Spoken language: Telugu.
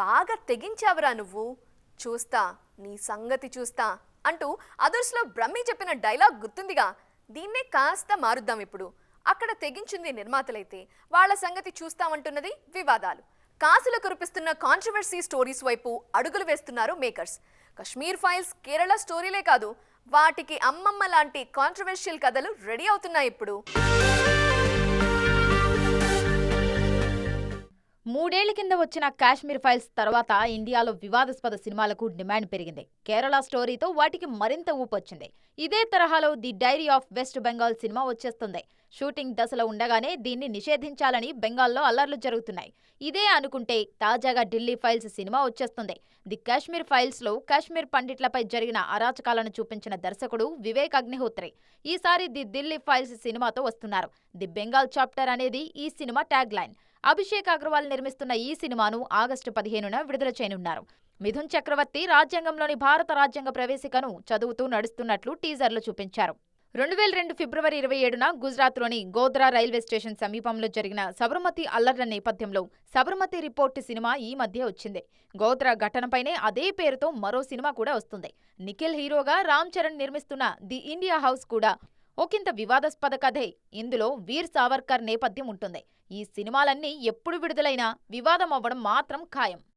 బాగా తెగించావురా నువ్వు. చూస్తా నీ సంగతి చూస్తా అంటూ అదర్స్లో బ్రహ్మి చెప్పిన డైలాగ్ గుర్తుందిగా. దీన్నే కాస్త మారుద్దాం ఇప్పుడు. అక్కడ తెగించింది నిర్మాతలైతే వాళ్ళ సంగతి చూస్తామంటున్నది వివాదాలు. కాసులు కురిపిస్తున్న కాంట్రవర్సీ స్టోరీస్ వైపు అడుగులు వేస్తున్నారు మేకర్స్ కశ్మీర్ ఫైల్స్ కేరళ స్టోరీలే కాదు వాటికి అమ్మమ్మ లాంటి కాంట్రవర్షియల్ కథలు రెడీ అవుతున్నాయి ఇప్పుడు. మూడేళ్ళ కింద వచ్చిన కాశ్మీర్ ఫైల్స్ తర్వాత ఇండియాలో వివాదాస్పద సినిమాలకు డిమాండ్ పెరిగింది. కేరళ స్టోరీతో వాటికి మరింత ఊపొచ్చింది ఇదే తరహాలో the diary of West Bengal cinema వచ్చేస్తుంది. షూటింగ్ దశలో ఉండగానే దీన్ని నిషేధించాలని బెంగాల్లో అల్లర్లు జరుగుతున్నాయి. ఇదే అనుకుంటే తాజాగా ఢిల్లీ ఫైల్స్ సినిమా వచ్చేస్తుంది. ది కాశ్మీర్ ఫైల్స్లో కాశ్మీర్ పండిట్లపై జరిగిన అరాచకాలను చూపించిన దర్శకుడు వివేక్ అగ్నిహోత్రి. ఈసారి ది ఢిల్లీ ఫైల్స్ సినిమాతో వస్తున్నారు. ది బెంగాల్ చాప్టర్ అనేది ఈ cinema tag line Abhishek Agarwal నిర్మిస్తున్న ఈ సినిమాను ఆగస్టు పదిహేనున విడుదల చేయనున్నారు. మిథున్ చక్రవర్తి రాజ్యాంగంలోని భారత రాజ్యాంగ ప్రవేశికను చదువుతూ నడుస్తున్నట్లు టీజర్లు చూపించారు. రెండు వేల రెండు ఫిబ్రవరి ఇరవై ఏడున గుజరాత్లోని గోద్రా రైల్వే స్టేషన్ సమీపంలో జరిగిన సబర్మతి అల్లర్ల నేపథ్యంలో సబర్మతి రిపోర్ట్ సినిమా ఈ మధ్య వచ్చింది. గోద్రా ఘటనపైనే అదే పేరుతో మరో సినిమా కూడా వస్తుంది. నిఖిల్ హీరోగా రామ్ చరణ్ నిర్మిస్తున్న ది ఇండియా హౌస్ కూడా ఒకంత వివాదాస్పద కథే. ఇందులో వీర్ సావర్కర్ నేపథ్యం ఉంటుంది. ఈ సినిమాలన్నీ ఎప్పుడు విడుదలైనా వివాదం అవ్వడం మాత్రం ఖాయం.